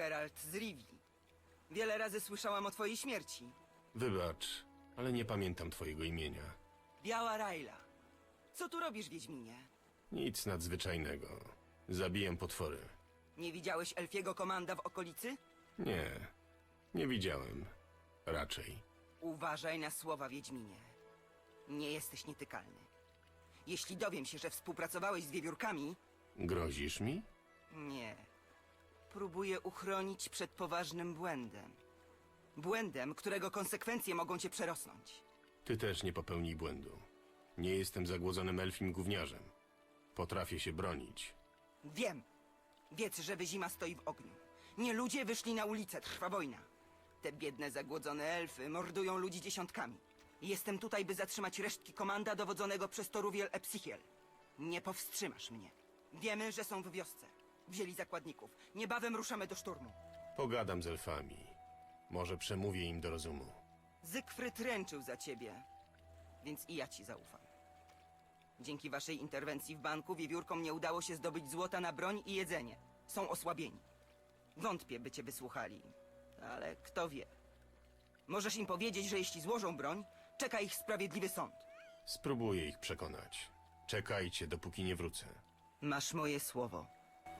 Geralt z Rivii. Wiele razy słyszałam o twojej śmierci. Wybacz, ale nie pamiętam twojego imienia. Biała Raila. Co tu robisz, Wiedźminie? Nic nadzwyczajnego. Zabijam potwory. Nie widziałeś elfiego komanda w okolicy? Nie, nie widziałem. Raczej. Uważaj na słowa, Wiedźminie. Nie jesteś nietykalny. Jeśli dowiem się, że współpracowałeś z wiewiórkami, Grozisz mi? nie. Próbuję uchronić przed poważnym błędem. Błędem, którego konsekwencje mogą cię przerosnąć. Ty też nie popełnij błędu. Nie jestem zagłodzonym elfim gówniarzem. Potrafię się bronić. Wiem. Wiedz, że wyzima stoi w ogniu. Nie ludzie wyszli na ulicę, trwa wojna. Te biedne, zagłodzone elfy mordują ludzi dziesiątkami. Jestem tutaj, by zatrzymać resztki komanda dowodzonego przez Toruwiel Epsichiel. Nie powstrzymasz mnie. Wiemy, że są w wiosce. Wzięli zakładników. Niebawem ruszamy do szturmu. Pogadam z elfami. Może przemówię im do rozumu. Zygfryd ręczył za ciebie, więc i ja ci zaufam. Dzięki waszej interwencji w banku wiewiórkom nie udało się zdobyć złota na broń i jedzenie. Są osłabieni. Wątpię, by cię wysłuchali, ale kto wie. Możesz im powiedzieć, że jeśli złożą broń, czeka ich sprawiedliwy sąd. Spróbuję ich przekonać. Czekajcie, dopóki nie wrócę. Masz moje słowo.